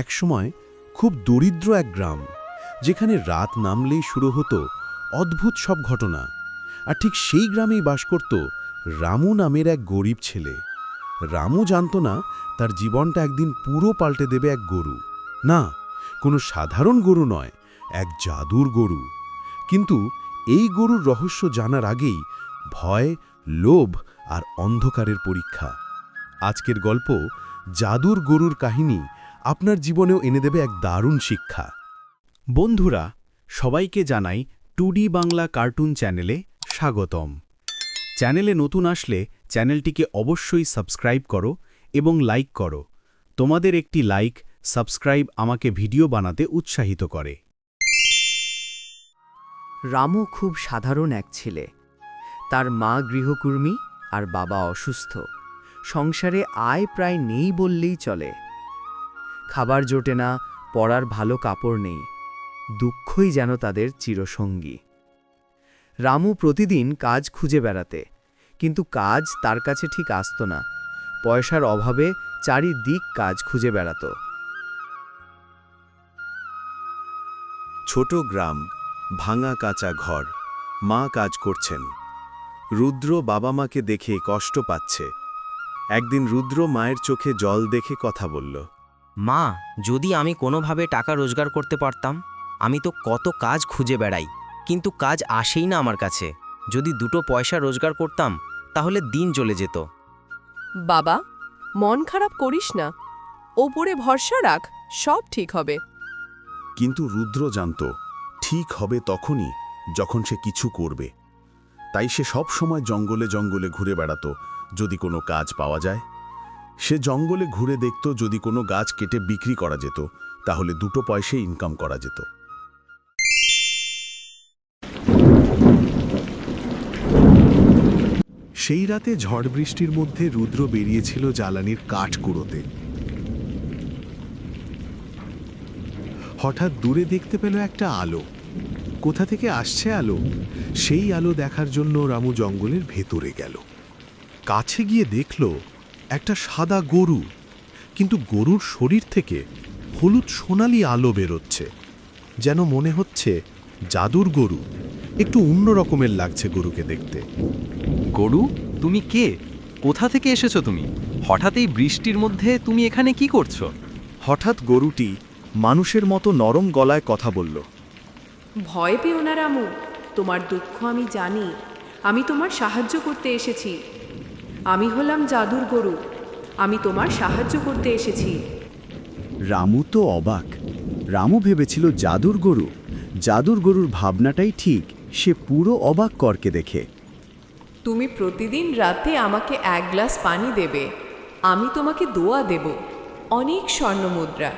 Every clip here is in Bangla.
একসময় খুব দরিদ্র এক গ্রাম, যেখানে রাত নামলেই শুরু হতো অদ্ভুত সব ঘটনা। আর ঠিক সেই গ্রামেই বাস করত রামু নামের এক গরিব ছেলে। রামু জানত না তার জীবনটা একদিন পুরো পাল্টে দেবে এক গরু। না, কোনো সাধারণ গরু নয়, এক জাদুর গরু। কিন্তু এই গরুর রহস্য জানার আগেই ভয়, লোভ আর অন্ধকারের পরীক্ষা। আজকের গল্প জাদুর গরুর কাহিনী আপনার জীবনেও এনে দেবে এক দারুণ শিক্ষা। বন্ধুরা, সবাইকে জানাই টুডি বাংলা কার্টুন চ্যানেলে স্বাগতম। চ্যানেলে নতুন আসলে চ্যানেলটিকে অবশ্যই সাবস্ক্রাইব করো এবং লাইক করো। তোমাদের একটি লাইক, সাবস্ক্রাইব আমাকে ভিডিও বানাতে উৎসাহিত করে। রামও খুব সাধারণ এক ছেলে। তার মা গৃহকর্মী আর বাবা অসুস্থ। সংসারে আয় প্রায় নেই বললেই চলে। খাবার জোটে না, পরার ভালো কাপড় নেই। দুঃখই যেন তাদের চিরসঙ্গী। রামু প্রতিদিন কাজ খুঁজে বেড়াতে, কিন্তু কাজ তার কাছে ঠিক আসত না। পয়সার অভাবে চারিদিক কাজ খুঁজে বেড়াত। ছোট গ্রাম, ভাঙা কাঁচা ঘর, মা কাজ করছেন। রুদ্র বাবা মাকে দেখে কষ্ট পাচ্ছে। একদিন রুদ্র মায়ের চোখে জল দেখে কথা বলল। মা যদি আমি কোনোভাবে টাকা রোজগার করতে পারতাম আমি তো কত কাজ খুঁজে বেড়াই। কিন্তু কাজ আসেই না আমার কাছে। যদি দুটো পয়সা রোজগার করতাম তাহলে দিন চলে যেত। বাবা মন খারাপ করিস না। ওপরে ভরসা রাখ সব ঠিক হবে। কিন্তু রুদ্র জানত ঠিক হবে তখনই যখন সে কিছু করবে। তাই সে সব সময় জঙ্গলে জঙ্গলে ঘুরে বেড়াতো যদি কোনো কাজ পাওয়া যায়। সে জঙ্গলে ঘুরে দেখত যদি কোনো গাছ কেটে বিক্রি করা যেত, তাহলে দুটো পয়সা ইনকাম করা যেত। সেই রাতে ঝড় বৃষ্টির মধ্যে রুদ্র বেরিয়েছিল জ্বালানির কাঠ কুড়োতে হঠাৎ দূরে দেখতে পেল একটা আলো। কোথা থেকে আসছে আলো? সেই আলো দেখার জন্য রামু জঙ্গলের ভেতরে গেল। কাছে গিয়ে দেখল একটা সাদা গরু কিন্তু গরুর শরীর থেকে হলুদ সোনালি আলো বেরোচ্ছে যেন মনে হচ্ছে জাদুর গরু একটু অন্য রকমের লাগছে গরুকে দেখতে। গরু তুমি কে? কোথা থেকে এসেছ তুমি? হঠাৎ এই বৃষ্টির মধ্যে তুমি এখানে কি করছ? হঠাৎ গরুটি মানুষের মতো নরম গলায় কথা বলল। ভয় পেও না রামু তোমার দুঃখ আমি জানি আমি তোমার সাহায্য করতে এসেছি। আমি হলাম জাদুর গরু। আমি তোমার সাহায্য করতে এসেছি। রামু তো অবাক। রামু ভেবেছিল জাদুর গরু। জাদুর গরুর ভাবনাটাই ঠিক। সে পুরো অবাক করকে দেখে। তুমি প্রতিদিন রাতে আমাকে এক গ্লাস পানি দেবে। আমি তোমাকে দোয়া দেব। অনেক স্বর্ণ মুদ্রা।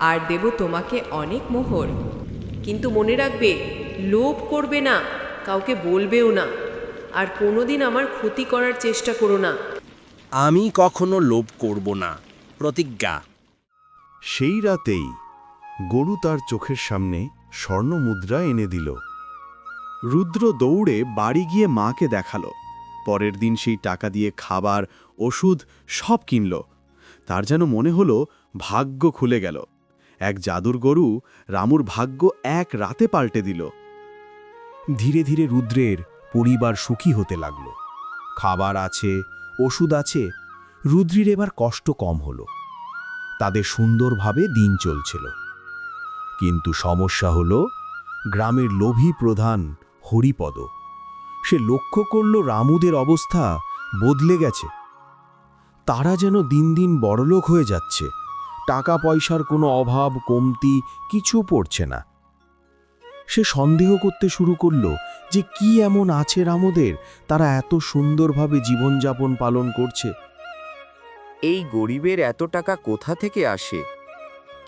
আর দেব তোমাকে অনেক মোহর। কিন্তু মনে রাখবে লোভ করবে না। কাউকে বলবেও না। আর কোনোদিন আমার ক্ষতি করার চেষ্টা করো না। আমি কখনো লোভ করব না। প্রতিজ্ঞা। সেই রাতেই গরু তার চোখের সামনে স্বর্ণ মুদ্রা এনে দিল। রুদ্র দৌড়ে বাড়ি গিয়ে মাকে দেখাল। পরের দিন সেই টাকা দিয়ে খাবার ওষুধ সব কিনল। তার যেন মনে হলো ভাগ্য খুলে গেল। এক জাদুর গরু রামুর ভাগ্য এক রাতে পাল্টে দিল। ধীরে ধীরে রুদ্রের পরিবার সুখী হতে লাগল। খাবার আছে, ওষুধ আছে, রুদ্রির এবার কষ্ট কম হলো। তাদের সুন্দরভাবে দিন চলছিল। কিন্তু সমস্যা হলো, গ্রামের লোভী প্রধান হরিপদ, সে লক্ষ্য করল রামুদের অবস্থা বদলে গেছে। তারা যেন দিন দিন বড়লোক হয়ে যাচ্ছে টাকা পয়সার কোনো অভাব, কমতি কিছু পড়ছে না। সে সন্দেহ করতে শুরু করল যে কি এমন আছে রামদের তারা এত সুন্দরভাবে জীবনযাপন পালন করছে। এই গরিবের এত টাকা কোথা থেকে আসে?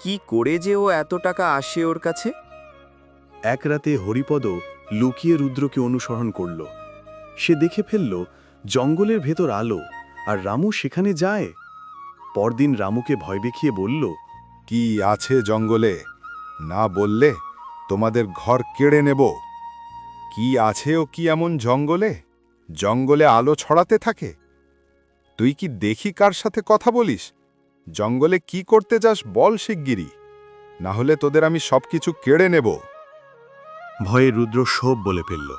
কি করে যে ও এত টাকা আসে ওর কাছে? এক রাতে হরিপদ লুকিয়ে রুদ্রকে অনুসরণ করল। সে দেখে ফেলল জঙ্গলের ভেতর আলো আর রামু সেখানে যায়। পরদিন রামুকে ভয় দেখিয়ে বলল কি আছে জঙ্গলে? না বললে তোমাদের ঘর কেড়ে নেব। কি আছে ও কি এমন জঙ্গলে? জঙ্গলে আলো ছড়াতে থাকে। তুই কি দেখি কার সাথে কথা বলিস? জঙ্গলে কি করতে চাস বল শিগগিরি না হলে তোদের আমি সব কিছু কেড়ে নেব। ভয়ে রুদ্র সব বলে ফেলল।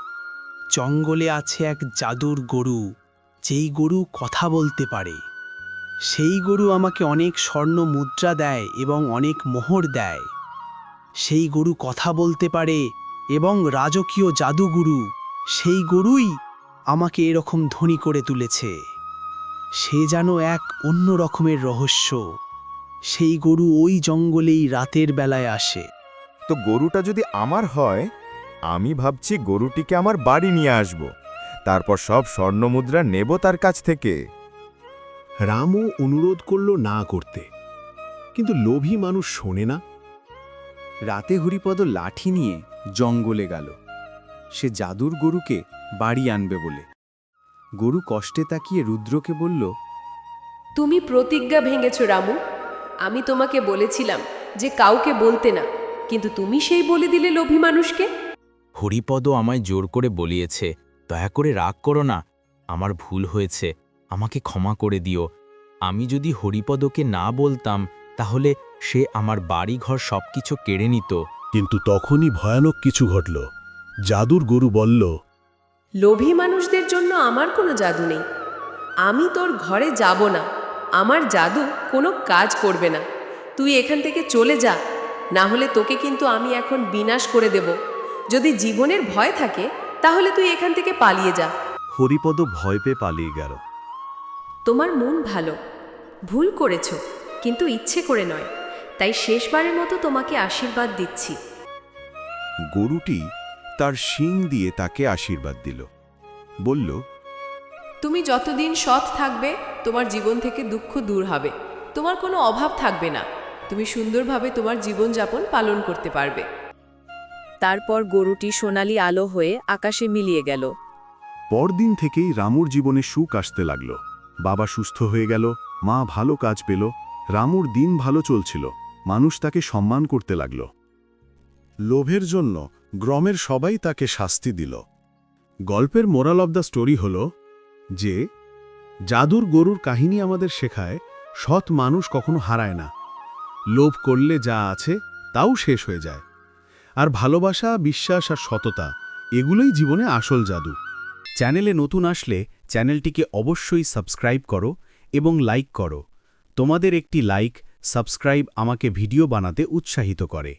জঙ্গলে আছে এক জাদুর গরু যেই গরু কথা বলতে পারে। সেই গরু আমাকে অনেক স্বর্ণ মুদ্রা দেয় এবং অনেক মোহর দেয়। সেই গরু কথা বলতে পারে এবং রাজকীয় জাদুগুরু সেই গরুই আমাকে এরকম ধনী করে তুলেছে। সে যেন এক অন্য রকমের রহস্য। সেই গরু ওই জঙ্গলেই রাতের বেলায় আসে। তো গরুটা যদি আমার হয় আমি ভাবছি গরুটিকে আমার বাড়ি নিয়ে আসব। তারপর সব স্বর্ণমুদ্রা নেব তার কাছ থেকে। রামও অনুরোধ করল না করতে। কিন্তু লোভী মানুষ শোনে না। রাতে হরিপদ লাঠি নিয়ে জঙ্গলে গেল। সে জাদুর গরুকে বাড়ি আনবে বলে। গরু কষ্টে তাকিয়ে রুদ্রকে বলল তুমি প্রতিজ্ঞা ভেঙেছ রামু। আমি তোমাকে বলেছিলাম যে কাউকে বলতে না কিন্তু তুমি সেই বলে দিলে লোভী মানুষকে? হরিপদ আমায় জোর করে বলিয়েছে দয়া করে রাগ করো না আমার ভুল হয়েছে আমাকে ক্ষমা করে দিও। আমি যদি হরিপদকে না বলতাম তাহলে সে আমার বাড়িঘর সবকিছু কেড়ে নিত। কিন্তু তখনই ভয়ানক কিছু ঘটল। জাদুর গরু বলল লোভী মানুষদের জন্য আমার কোনো জাদু নেই। আমি তোর ঘরে যাব না। আমার জাদু কোনো কাজ করবে না। তুই এখান থেকে চলে যা। না হলে তোকে কিন্তু আমি এখন বিনাশ করে দেব। যদি জীবনের ভয় থাকে তাহলে তুই এখান থেকে পালিয়ে যা। হরিপদ ভয় পেয়ে পালিয়ে গেল। তোমার মন ভালো। ভুল করেছ কিন্তু ইচ্ছে করে নয়। তাই শেষবারের মতো তোমাকে আশীর্বাদ দিচ্ছি। গরুটি তার শিং দিয়ে তাকে আশীর্বাদ দিল। বলল তুমি যতদিন সৎ থাকবে তোমার জীবন থেকে দুঃখ দূর হবে। তোমার কোনো অভাব থাকবে না। তুমি সুন্দরভাবে তোমার জীবনযাপন পালন করতে পারবে। তারপর গরুটি সোনালি আলো হয়ে আকাশে মিলিয়ে গেল। পরদিন থেকেই রামুর জীবনে সুখ আসতে লাগল। বাবা সুস্থ হয়ে গেল মা ভালো কাজ পেল রামুর দিন ভালো চলছিল। মানুষ তাকে সম্মান করতে লাগল। লোভের জন্য গ্রমের সবাই তাকে শাস্তি দিল। গল্পের মোরাল অব দ্য স্টোরি হল যে, জাদুর গরুর কাহিনী আমাদের শেখায়, সৎ মানুষ কখনো হারায় না। লোভ করলে যা আছে তাও শেষ হয়ে যায়। আর ভালোবাসা, বিশ্বাস আর সততা, এগুলোই জীবনে আসল জাদু। চ্যানেলে নতুন আসলে চ্যানেলটিকে অবশ্যই সাবস্ক্রাইব করো এবং লাইক করো। তোমাদের একটি লাইক সাবস্ক্রাইব আমাকে ভিডিও বানাতে উৎসাহিত করে।